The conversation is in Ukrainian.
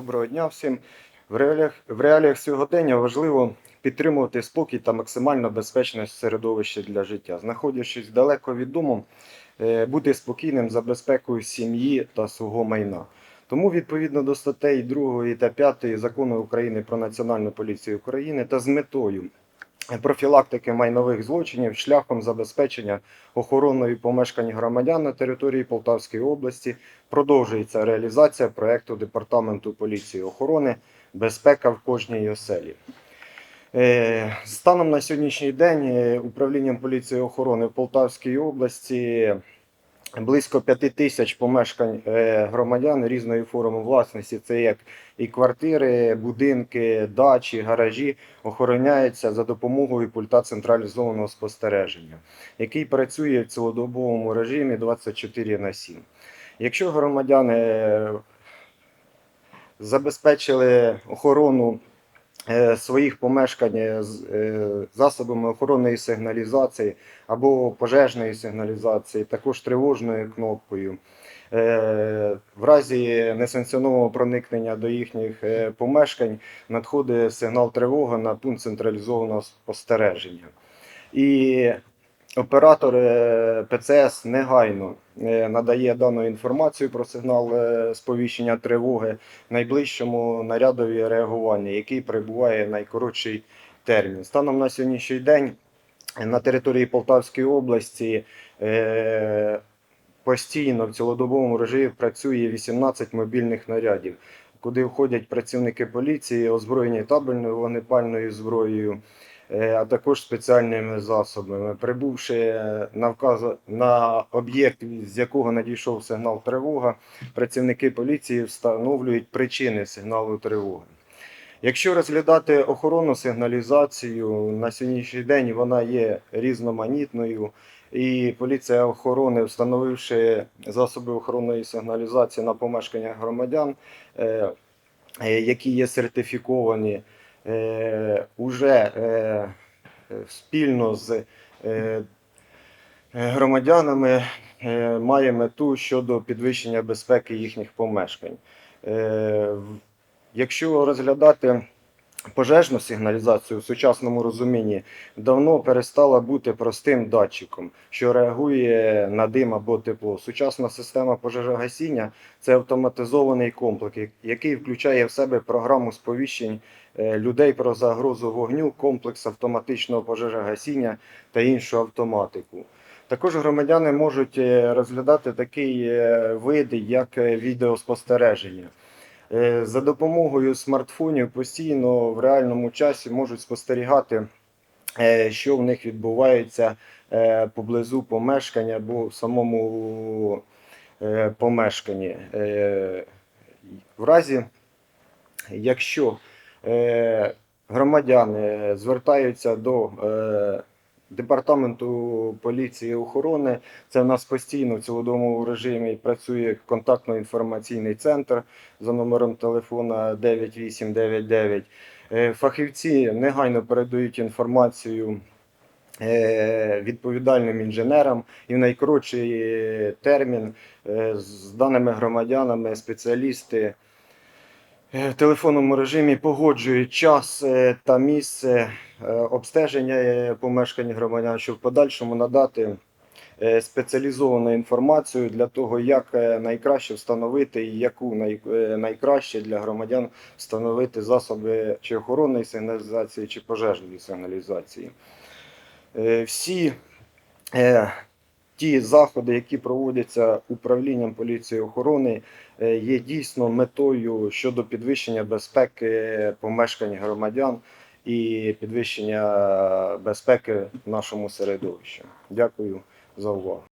Доброго дня всім. В реаліях, в реаліях сьогодення важливо підтримувати спокій та максимально безпечне середовище для життя. Знаходячись далеко від дому, е, бути спокійним за безпекою сім'ї та свого майна. Тому відповідно до статей 2 та 5 закону України про Національну поліцію України та з метою профілактики майнових злочинів шляхом забезпечення охоронної помешкань громадян на території Полтавської області продовжується реалізація проекту Департаменту поліції охорони Безпека в кожній оселі. Е, Станом на сьогоднішній день е, управлінням поліції охорони в Полтавській області близько п'яти тисяч помешкань е, громадян різної форми власності. Це як і квартири, будинки, дачі, гаражі охороняються за допомогою пульта централізованого спостереження, який працює в цілодобовому режимі 24 на 7. Якщо громадяни е, забезпечили охорону своїх помешкань е, з е, засобами охоронної сигналізації або пожежної сигналізації, також тривожною кнопкою. Е, В разі несанкціонованого проникнення до їхніх е, помешкань надходить сигнал тривоги на пункт централізованого спостереження. І оператор е, ПЦС негайно е, надає дану інформацію про сигнал е, сповіщення тривоги найближчому нарядові реагування, який перебуває найкоротший термін. Станом на сьогоднішній день на території Полтавської області е, постійно в цілодобовому режимі працює 18 мобільних нарядів, куди входять працівники поліції, озброєні табельною вогнепальною зброєю. Е, А також спеціальними засобами, прибувши е, на вказ на об'єкт, з якого надійшов сигнал тривога, працівники поліції встановлюють причини сигналу тривоги. Якщо розглядати охоронну сигналізацію, на сьогоднішній день вона є різноманітною, і поліція охорони, встановивши засоби охоронної сигналізації на помешканнях громадян, е, які є сертифіковані, е, уже е, спільно з е, громадянами е, має мету щодо підвищення безпеки їхніх помешкань. Е, Якщо розглядати пожежну сигналізацію в сучасному розумінні, давно перестала бути простим датчиком, що реагує на дим або тепло. Сучасна система пожежогасіння це автоматизований комплекс, який включає в себе програму сповіщень е, людей про загрозу вогню, комплекс автоматичного пожежогасіння та іншу автоматику. Також громадяни можуть е, розглядати такий е, вид, як відеоспостереження. Е, За допомогою смартфонів постійно в реальному часі можуть спостерігати, е, що в них відбувається е, поблизу помешкання або в самому помешканні. В разі, якщо громадяни звертаються до департаменту поліції охорони, це в нас постійно в цілодомовому режимі працює контактно-інформаційний центр за номером телефона 9899. Е, Фахівці негайно передають інформацію е, відповідальним інженерам і в найкоротший е, термін з даними громадянами спеціалісти в телефонному режимі погоджують час е, та місце е, обстеження е, помешкань громадян, щоб в подальшому надати е, спеціалізовану інформацію для того, як е, найкраще встановити і яку е, найкраще для громадян встановити засоби чи охоронної сигналізації, чи пожежної сигналізації. Е, Всі е, ті заходи, які проводяться управлінням поліції охорони, е, є дійсно метою щодо підвищення безпеки помешкань громадян і підвищення безпеки нашому середовищі. Дякую за увагу.